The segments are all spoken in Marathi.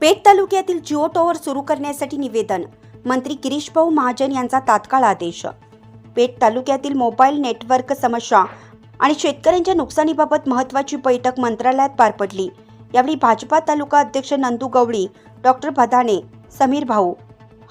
पेठ तालुक्यातील जिओ टॉवर सुरू करण्यासाठी निवेदन. मंत्री गिरीश भाऊ महाजन यांचा तात्काळ आदेश. पेठ तालुक्यातील मोबाईल नेटवर्क समस्या आणि शेतकऱ्यांच्या नुकसानीबाबत महत्त्वाची बैठक मंत्रालयात पार पडली. यावेळी भाजपा तालुका अध्यक्ष नंदू गवळी डॉक्टर भदाणे समीर भाऊ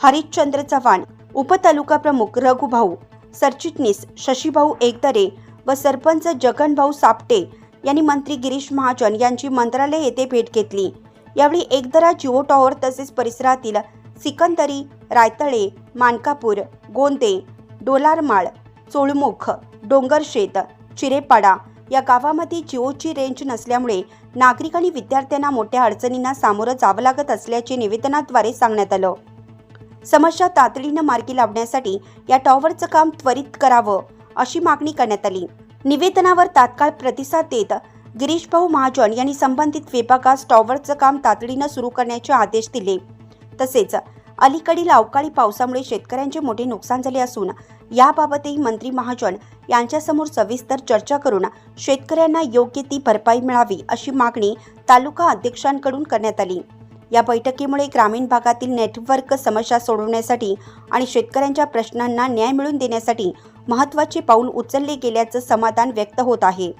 हरिश्चंद्र चव्हाण उपतालुका प्रमुख रघुभाऊ सरचिटणीस शशीभाऊ एकदरे व सरपंच जगनभाऊ सापटे यांनी मंत्री गिरीश महाजन यांची मंत्रालय येथे भेट घेतली. यावेळी एकदरा जिओ टॉवर तसेच परिसरातील सिकंदरी रायतळे मानकापूर गोंदे डोलारमाळ चोळमुख डोंगरशेत चिरेपाडा या गावामध्ये जिओची रेंज नसल्यामुळे नागरिक आणि विद्यार्थ्यांना मोठ्या अडचणींना सामोरं जावं लागत असल्याचे निवेदनाद्वारे सांगण्यात आलं. समस्या तातडीनं मार्गी लावण्यासाठी या टॉवरचं काम त्वरित करावं अशी मागणी करण्यात आली. निवेदनावर तात्काळ प्रतिसाद देत गिरीश भाऊ महाजन यांनी संबंधित विभागास टॉवरचं काम तातडीनं सुरू करण्याचे आदेश दिले. तसेच अलीकडील अवकाळी पावसामुळे शेतकऱ्यांचे मोठे नुकसान झाले असून याबाबतही मंत्री महाजन यांच्यासमोर सविस्तर चर्चा करून शेतकऱ्यांना योग्य ती भरपाई मिळावी अशी मागणी तालुका अध्यक्षांकडून करण्यात आली. या बैठकीमुळे ग्रामीण भागातील नेटवर्क समस्या सोडवण्यासाठी आणि शेतकऱ्यांच्या प्रश्नांना न्याय मिळवून देण्यासाठी महत्त्वाचे पाऊल उचलले गेल्याचं समाधान व्यक्त होत आहे.